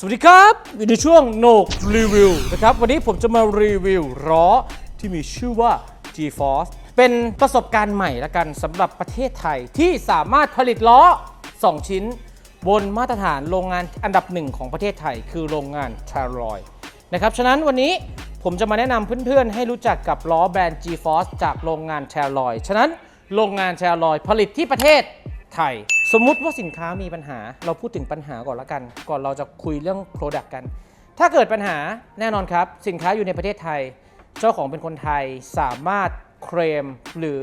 สวัสดีครับอยู่ในช่วงโหนกรีวิวนะครับ วันนี้ผมจะมารีวิวล้อที่มีชื่อว่า G-Force เป็นประสบการณ์ใหม่ละกันสำหรับประเทศไทยที่สามารถผลิตล้อ 2 ชิ้น บนมาตรฐานโรงงานอันดับหนึ่งของประเทศไทย คือโรงงานชาร์ลอยนะครับ ฉะนั้นวันนี้ผมจะมาแนะนำเพื่อนๆ ให้รู้จักกับล้อแบรนด์ G-Force จากโรงงานแชร์ลอยฉะนั้นโรงงานแชร์ลอยผลิตที่ประเทศไทย สมมุติว่าสินค้ามีปัญหา เราพูดถึงปัญหาก่อนละกัน ก่อนเราจะคุยเรื่อง Product กัน ถ้าเกิดปัญหาแน่นอนครับ สินค้าอยู่ในประเทศไทย เจ้าของเป็นคนไทยสามารถเคลมหรือ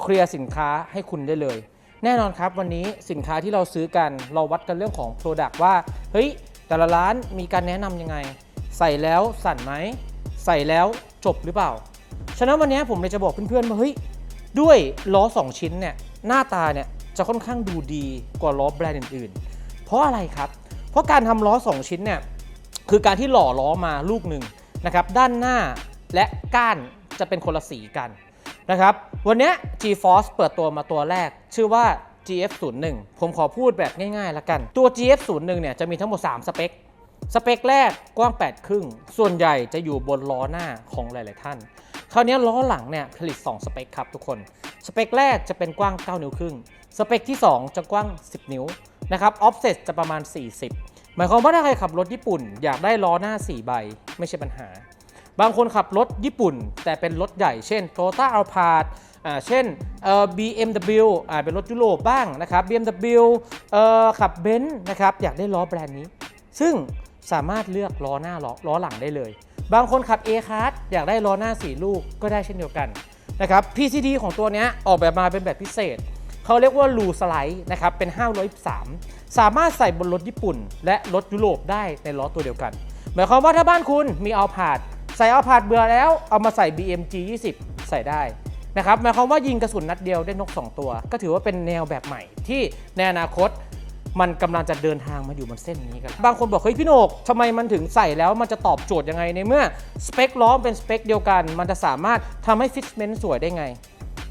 เคลียร์สินค้าให้คุณได้เลย แน่นอนครับวันนี้สินค้าที่เราซื้อกัน เราวัดกันเรื่องของ Product ว่าเฮ้ยแต่ละร้านมีการแนะนำยังไง ใส่แล้วสั่นไหมใส่แล้วจบหรือเปล่า ฉะนั้นวันนี้ผมเลยจะบอกเพื่อนๆว่าเฮ้ยด้วยล้อ 2 ชิ้นเนี่ยหน้าตาเนี่ย จะค่อนข้างดูดีกว่าล้อแบรนด์อื่นๆ เพราะอะไรครับ เพราะการทำล้อ 2 ชิ้นเนี่ยคือการที่หล่อล้อมาลูกหนึ่งนะครับด้านหน้าและก้านจะเป็นคนละสีกันนะครับวันนี้ G-Force เปิดตัวมาตัวแรก ชื่อว่า GF01 ผมขอพูดแบบง่ายๆแล้วกัน ตัว GF01 เนี่ยจะมีทั้งหมด 3 สเปค สเปคแรกกว้าง 8 ครึ่ง ส่วนใหญ่จะอยู่บนล้อหน้าของหลายๆท่าน คราวนี้ล้อหลังเนี่ยผลิต 2 สเปคครับทุกคน สเปคแรกจะเป็นกว้าง 9 นิ้วครึ่ง สเปคที่ 2 จะกว้าง 10 นิ้วนะครับออฟเซตจะประมาณ 40 หมายความว่าถ้าใครขับรถญี่ปุ่น อยากได้ล้อหน้า 4 ใบ ไม่ใช่ปัญหา บางคนขับรถญี่ปุ่น แต่เป็นรถใหญ่ เช่น Toyota a l p a r d อ่าเช่นเอ่อ BMW อ่าเป็นรถยุโรปบ้างนะครับ BMW เอ่อขับเบนซ์นะครับอยากได้ล้อแบรนด์นี้ ซึ่งสามารถเลือกล้อหน้าล้อล้อหลังได้เลย บางคนขับ A card อยากได้ล้อหน้า 4 ลูกก็ได้เช่นเดียวกันนะครับ PCD ของตัวนี้ออกแบบมาเป็นแบบพิเศษ เขาเรียกว่าลูสไลด์นะครับเป็น513 สามารถใส่บนรถญี่ปุ่น และรถยุโรปได้ในล้อตัวเดียวกัน หมายความว่าถ้าบ้านคุณมีเอาผาดใส่เอาผาดเบื่อแล้วเอามาใส่ BMG 20 ใส่ได้นะครับหมายความว่ายิงกระสุนนัดเดียวได้นก 2 ตัว ก็ถือว่าเป็นแนวแบบใหม่ที่ในอนาคตมันกำลังจะเดินทางมาอยู่บนเส้นนี้กัน บางคนบอกเฮ้ยพี่โหนกทำไมมันถึงใส่แล้วมันจะตอบโจทย์ยังไงในเมื่อสเปคล้อเป็นสเปคเดียวกัน มันจะสามารถทำให้ฟิตเมนต์สวยได้ไง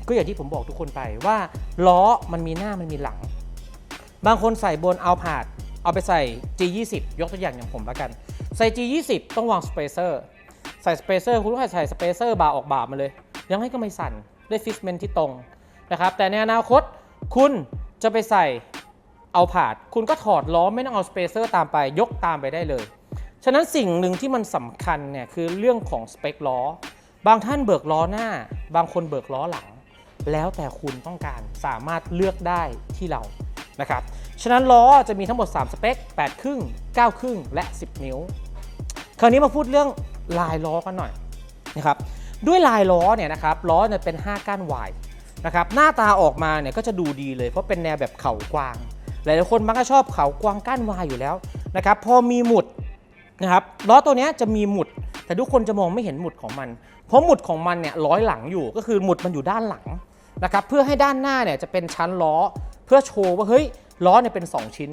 ก็อย่างที่ผมบอกทุกคนไปว่าล้อมันมีหน้ามันมีหลัง บางคนใส่บนเอาผาดเอาไปใส่ G20 ยกตัวอย่างอย่างผมล้วกัน ใส่ G20 ต้องวางสเปเซอร์ใส่สเปเซอร์คุณต้องใส่สเปเซอร์บาออกบามาเลย ยังไงก็ไม่สั่นได้ฟิตเมนที่ตรงนะครับแต่ในอนาคตคุณจะไปใส่เอาผาด คุณก็ถอดล้อไม่ต้องเอาสเปเซอร์ตามไปยกตามไปได้เลย ฉะนั้นสิ่งหนึ่งที่มันสำคัญเนี่ยคือเรื่องของสเปคล้อบางท่านเบิกล้อหน้า บางคนเบิกล้อหลัง แล้วแต่คุณต้องการสามารถเลือกได้ที่เรานะครับฉะนั้นล้อจะมีทั้งหมด 3 สเปค 8 ครึ่ง 9 ครึ่ง และ 10 นิ้ว คราวนี้มาพูดเรื่องลายล้อกันหน่อยนะครับด้วยลายล้อเนี่ยนะครับล้อเนี่ยเป็น 5 ก้านวายนะครับหน้าตาออกมาเนี่ยก็จะดูดีเลยเพราะเป็นแนวแบบเข่ากวาง หลายๆคนมักจะชอบเข่ากวางก้านวายอยู่แล้วนะครับพอมีหมุดนะครับล้อตัวนี้จะมีหมุด แต่ทุกคนจะมองไม่เห็นหมุดของมัน เพราะหมุดของมันเนี่ยร้อยหลังอยู่ก็คือหมุดมันอยู่ด้านหลัง นะครับเพื่อให้ด้านหน้าเนี่ยจะเป็นชั้นล้อ เพื่อโชว์ว่าเฮ้ยล้อเนี่ยเป็น 2 ชิ้น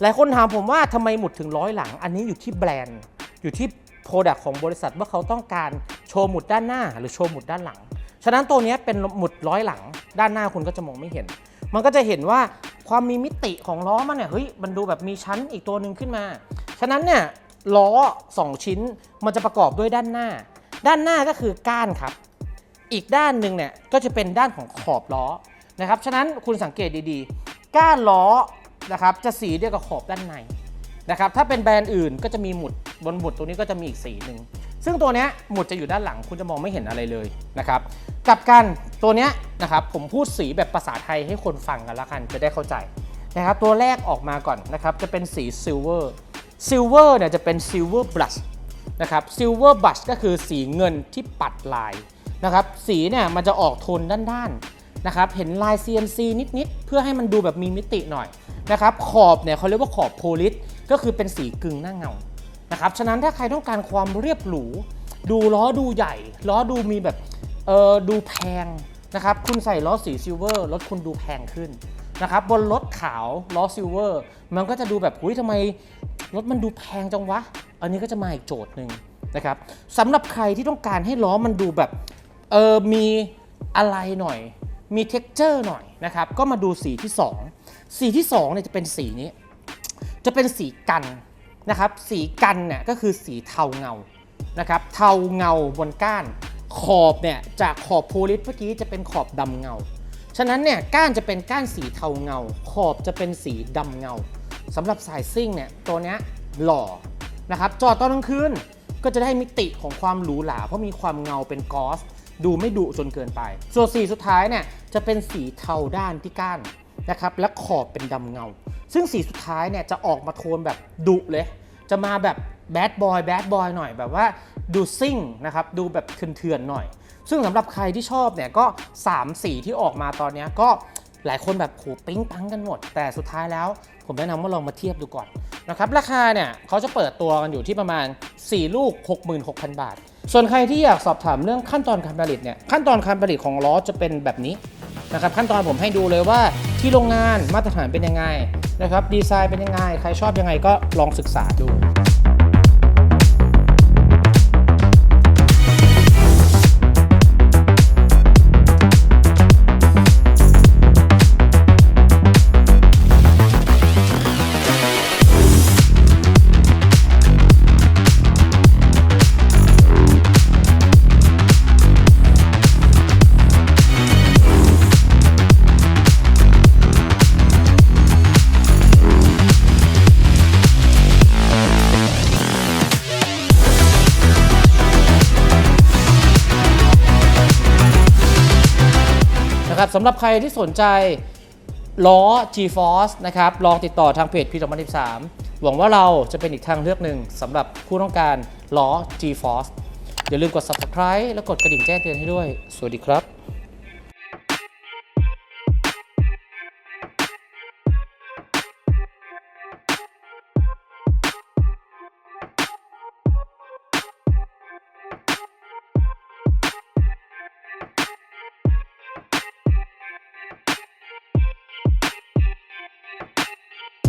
หลายคนถามผมว่าทำไมหมุดถึงร้อยหลัง อันนี้อยู่ที่แบรนด์ อยู่ที่โปรดักต์ของบริษัทว่าเขาต้องการโชว์หมุดด้านหน้า หรือโชว์หมุดด้านหลัง ฉะนั้นตัวนี้เป็นหมุดร้อยหลัง ด้านหน้าคุณก็จะมองไม่เห็น มันก็จะเห็นว่าความมีมิติของล้อมันเนี่ยเฮ้ยมันดูแบบมีชั้นอีกตัวหนึ่งขึ้นมา ฉะนั้นเนี่ยล้อ 2 ชิ้นมันจะประกอบด้วยด้านหน้า ด้านหน้าก็คือก้านครับ อีกด้านหนึ่งเนี่ยก็จะเป็นด้านของขอบล้อนะครับ ฉะนั้นคุณสังเกตดีๆ ก้านล้อนะครับจะสีเดียวกับขอบด้านในนะครับ ถ้าเป็นแบรนด์อื่นก็จะมีหมุดบนหมุดตัวนี้ก็จะมีอีกสีหนึ่ง ซึ่งตัวนี้หมุดจะอยู่ด้านหลังคุณจะมองไม่เห็นอะไรเลยนะครับ กลับกันตัวนี้นะครับผมพูดสีแบบภาษาไทยให้คนฟังกันละกันจะได้เข้าใจนะครับตัวแรกออกมาก่อนนะครับจะเป็นสีซิลเวอร์ซิลเวอร์เนี่ยจะเป็นซิลเวอร์บลัชนะครับซิลเวอร์บลัชก็คือสีเงินที่ปัดลาย นะครับสีเนี่ยมันจะออกโทนด้านๆนะครับเห็นลาย CNC นิดๆ เพื่อให้มันดูแบบมีมิติหน่อยนะครับขอบเนี่ยเขาเรียกว่าขอบโพลิสก็คือเป็นสีกึ่งหน้าเงานะครับฉะนั้นถ้าใครต้องการความเรียบหรู ดูล้อดูใหญ่ ล้อดูมีแบบเออดูแพงนะครับคุณใส่ล้อสีซิลเวอร์รถคุณดูแพงขึ้นนะครับบนรถขาวล้อซิลเวอร์มันก็จะดูแบบอุ้ยทำไมรถมันดูแพงจังวะ อันนี้ก็จะมาอีกโจทย์หนึ่งนะครับสำหรับใครที่ต้องการให้ล้อมันดูแบบ เออมีอะไรหน่อย มี t e x t อร์หน่อยนะครับ ก็มาดูสีที่ 2 สีที่ 2เนี่ยจะเป็นสีนี้ จะเป็นสีกันนะครับ สีกันเนี่ยก็คือสีเทาเงานะครับ เทาเงาบนก้าน ขอบเนี่ยจากขอบโพลิสเมื่อกี้จะเป็นขอบดำเงา ฉะนั้นเนี่ยก้านจะเป็นก้านสีเทาเงา ขอบจะเป็นสีดำเงาสำหรับสายซิ่งเนี่ยตัวเนี้ยหล่อนะครับ จอดตอนกลางคืนก็จะได้มิติของความหรูหราเพราะมีความเงาเป็นกอส ดูไม่ดุจนเกินไป ส่วนสีสุดท้ายเนี่ยจะเป็นสีเทาด้านที่ก้านนะครับและขอบเป็นดำเงา ซึ่งสีสุดท้ายเนี่ยจะออกมาโทนแบบดุเลย จะมาแบบแบดบอยแบดบอยหน่อยแบบว่าดูซิ่งนะครับดูแบบเถื่อนๆหน่อย ซึ่งสำหรับใครที่ชอบเนี่ยก็ 3 สีที่ออกมาตอนนี้ก็หลายคนแบบโหปิ๊งปังกันหมด แต่สุดท้ายแล้ว ผมแนะนำว่าลองมาเทียบดูก่อนนะครับราคาเนี่ยเขาจะเปิดตัวกันอยู่ที่ประมาณ 4 ลูก 66,000 บาท ส่วนใครที่อยากสอบถามเรื่องขั้นตอนการผลิตเนี่ยขั้นตอนการผลิตของล้อจะเป็นแบบนี้นะครับขั้นตอนผมให้ดูเลยว่าที่โรงงานมาตรฐานเป็นยังไงนะครับดีไซน์เป็นยังไง ใครชอบยังไงก็ลองศึกษาดู นะครับสำหรับใครที่สนใจล้อ G-Force นะครับลองติดต่อทางเพจพี2013 หวังว่าเราจะเป็นอีกทางเลือกหนึ่งสำหรับผู้ต้องการล้อ G-Force อย่าลืมกด subscribe และกดกระดิ่งแจ้งเตือนให้ด้วย สวัสดีครับ